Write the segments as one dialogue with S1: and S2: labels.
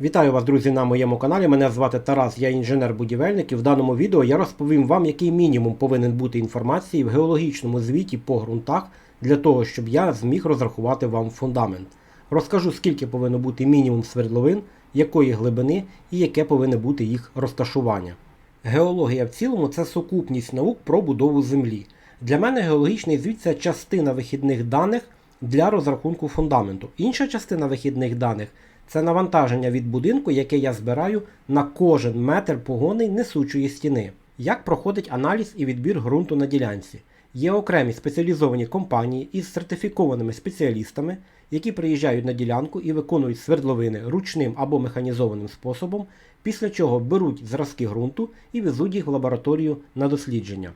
S1: Вітаю вас, друзі, на моєму каналі. Мене звати Тарас, я інженер-будівельник і в даному відео я розповім вам, який мінімум повинен бути інформації в геологічному звіті по ґрунтах для того, щоб я зміг розрахувати вам фундамент. Розкажу, скільки повинно бути мінімум свердловин, якої глибини і яке повинне бути їх розташування. Геологія в цілому це сукупність наук про будову землі. Для мене геологічний звіт це частина вихідних даних для розрахунку фундаменту. Інша частина вихідних даних це навантаження від будинку, яке я збираю на кожен метр погони несучої стіни. Як проходить аналіз і відбір ґрунту на ділянці? Є окремі спеціалізовані компанії із сертифікованими спеціалістами, які приїжджають на ділянку і виконують свердловини ручним або механізованим способом, після чого беруть зразки ґрунту і везуть їх в лабораторію на дослідження.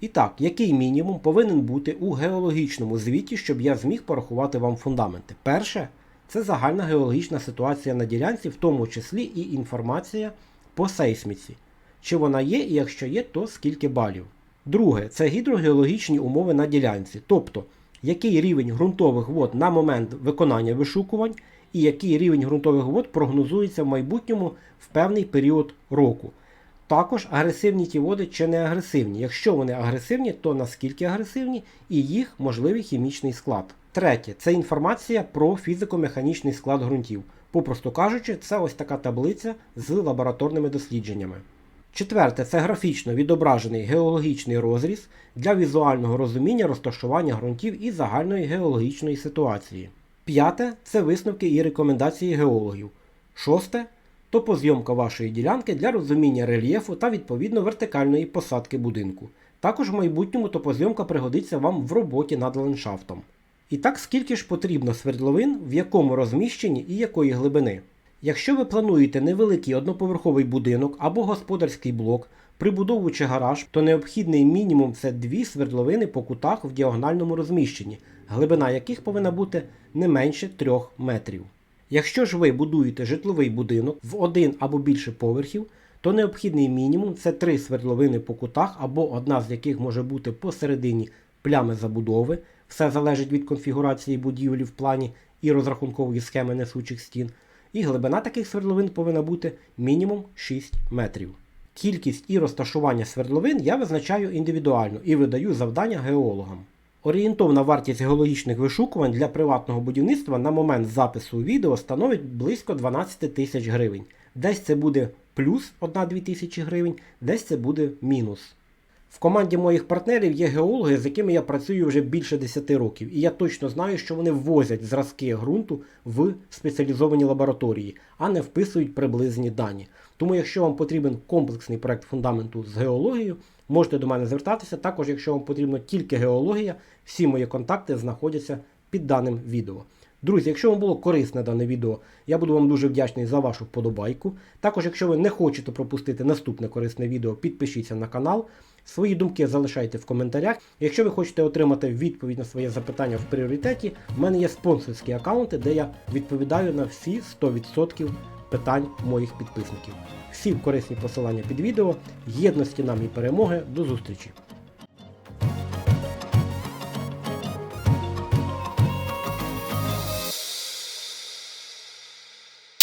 S1: І так, який мінімум повинен бути у геологічному звіті, щоб я зміг порахувати вам фундаменти? Перше, це загальна геологічна ситуація на ділянці, в тому числі і інформація по сейсміці. Чи вона є, і якщо є, то скільки балів. Друге, це гідрогеологічні умови на ділянці, тобто який рівень ґрунтових вод на момент виконання вишукувань, і який рівень ґрунтових вод прогнозується в майбутньому в певний період року. Також агресивні ті води чи не агресивні. Якщо вони агресивні, то наскільки агресивні і їх можливий хімічний склад. Третє це інформація про фізико-механічний склад ґрунтів. Попросту кажучи, це ось така таблиця з лабораторними дослідженнями. Четверте це графічно відображений геологічний розріз для візуального розуміння розташування ґрунтів і загальної геологічної ситуації. П'яте це висновки і рекомендації геологів. Шосте топозйомка вашої ділянки для розуміння рельєфу та відповідно вертикальної посадки будинку. Також в майбутньому топозйомка пригодиться вам в роботі над ландшафтом. І так, скільки ж потрібно свердловин, в якому розміщенні і якої глибини? Якщо ви плануєте невеликий одноповерховий будинок або господарський блок, прибудову чи гараж, то необхідний мінімум це дві свердловини по кутах в діагональному розміщенні, глибина яких повинна бути не менше 3 метрів. Якщо ж ви будуєте житловий будинок в один або більше поверхів, то необхідний мінімум це три свердловини по кутах, або одна з яких може бути посередині плями забудови. Все залежить від конфігурації будівлі в плані і розрахункової схеми несучих стін. І глибина таких свердловин повинна бути мінімум 6 метрів. Кількість і розташування свердловин я визначаю індивідуально і видаю завдання геологам. Орієнтовна вартість геологічних вишукувань для приватного будівництва на момент запису відео становить близько 12 тисяч гривень. Десь це буде плюс 1-2 тисячі гривень, десь це буде мінус. В команді моїх партнерів є геологи, з якими я працюю вже більше 10 років, і я точно знаю, що вони ввозять зразки ґрунту в спеціалізовані лабораторії, а не вписують приблизні дані. Тому, якщо вам потрібен комплексний проект фундаменту з геологією, можете до мене звертатися. Також, якщо вам потрібна тільки геологія, всі мої контакти знаходяться під даним відео. Друзі, якщо вам було корисне дане відео, я буду вам дуже вдячний за вашу вподобайку. Також, якщо ви не хочете пропустити наступне корисне відео, підпишіться на канал. Свої думки залишайте в коментарях. Якщо ви хочете отримати відповідь на своє запитання в пріоритеті, в мене є спонсорські аккаунти, де я відповідаю на всі 100% питань моїх підписників. Всі корисні посилання під відео. Єдності нам і перемоги. До зустрічі!